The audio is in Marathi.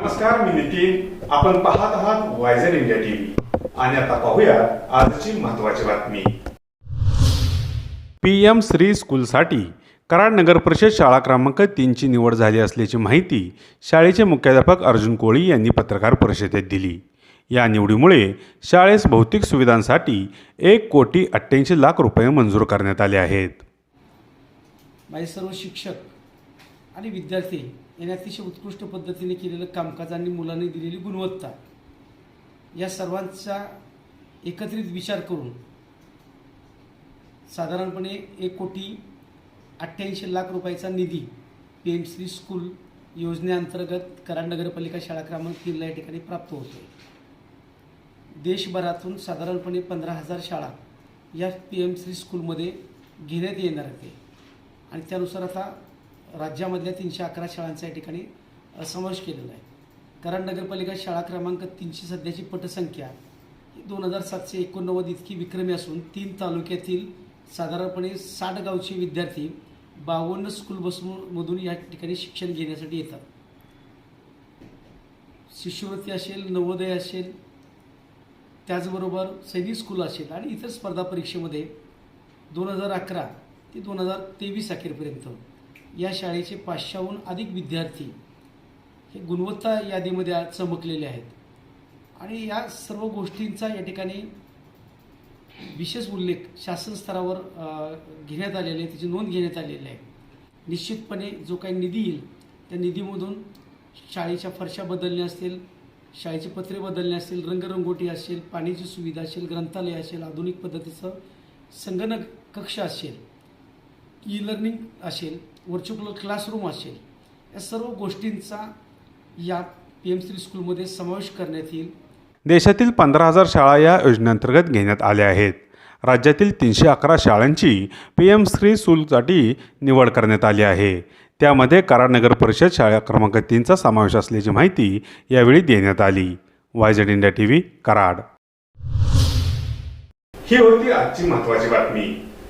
नमस्कार मी नितीन. आपण पाहत आहात वायझर इंडिया टीव्ही आणि आता पाहूया आजची महत्वाची बातमी. पी एम श्री स्कूलसाठी कराड नगर परिषद शाळा क्रमांक तीनची निवड झाली असल्याची माहिती शाळेचे मुख्याध्यापक अर्जुन कोळी यांनी पत्रकार परिषदेत दिली. या निवडीमुळे शाळेस भौतिक सुविधांसाठी एक कोटी अठ्ठ्याऐंशी लाख रुपये मंजूर करण्यात आले आहेत. माझे सर्व शिक्षक आणि विद्यार्थी यांनी अतिशय उत्कृष्ट पद्धतीने केलेलं कामकाज आणि मुलांनी दिलेली गुणवत्ता. या सर्वांचा एकत्रित विचार करून साधारणपणे एक कोटी अठ्ठ्याऐंशी लाख रुपयाचा निधी पी एम श्री स्कूल योजनेअंतर्गत कराड नगरपालिका शाळा क्रमांक तीनला या ठिकाणी प्राप्त होतो देशभरातून साधारणपणे पंधरा हजार शाळा या पी एम श्री स्कूलमध्ये घेण्यात येणार होते आणि त्यानुसार आता राज्यामधल्या तीनशे अकरा शाळांचा या ठिकाणी समावेश केलेला आहे. कराड नगरपालिका शाळा क्रमांक तीनशे सध्याची पटसंख्या ही दोन हजार सातशे एकोणनव्वद इतकी विक्रमी असून तीन तालुक्यातील साधारणपणे साठ गावचे विद्यार्थी बावन्न स्कूल बसमधून या ठिकाणी शिक्षण घेण्यासाठी येतात. शिष्यवृत्ती असेल नवोदय असेल त्याचबरोबर सैनिक स्कूल असेल आणि इतर स्पर्धा परीक्षेमध्ये दोन हजार अकरा ते दोन हजार तेवीस अखेरपर्यंत या शाळेचे पाचशेहून अधिक विद्यार्थी हे गुणवत्ता यादीमध्ये चमकलेले आहेत. आणि या सर्व गोष्टींचा या ठिकाणी विशेष उल्लेख शासन स्तरावर घेण्यात आलेला आहे त्याची नोंद घेण्यात आलेली आहे. निश्चितपणे जो काही निधी येईल त्या निधीमधून शाळेच्या फरशा बदलण्या असतील शाळेचे पत्रे बदलणे असतील रंगरंगोटी असेल पाण्याची सुविधा असेल ग्रंथालय असेल आधुनिक पद्धतीचं संगणक कक्ष असेल ई लर्निंग असेल व्हर्च्युअल क्लासरूम असेल या सर्व गोष्टींचा या पी एम श्री स्कूलमध्ये समावेश करण्यात येईल. देशातील पंधरा हजार शाळा या योजनेअंतर्गत घेण्यात आल्या आहेत. राज्यातील तीनशे अकरा शाळांची पी एम श्री स्कूलसाठी निवड करण्यात आली आहे. त्यामध्ये कराड नगर परिषद शाळा क्रमांक तीनचा समावेश असल्याची माहिती यावेळी देण्यात आली. YZ India T V Karad. ही होती आजची महत्वाची बातमी.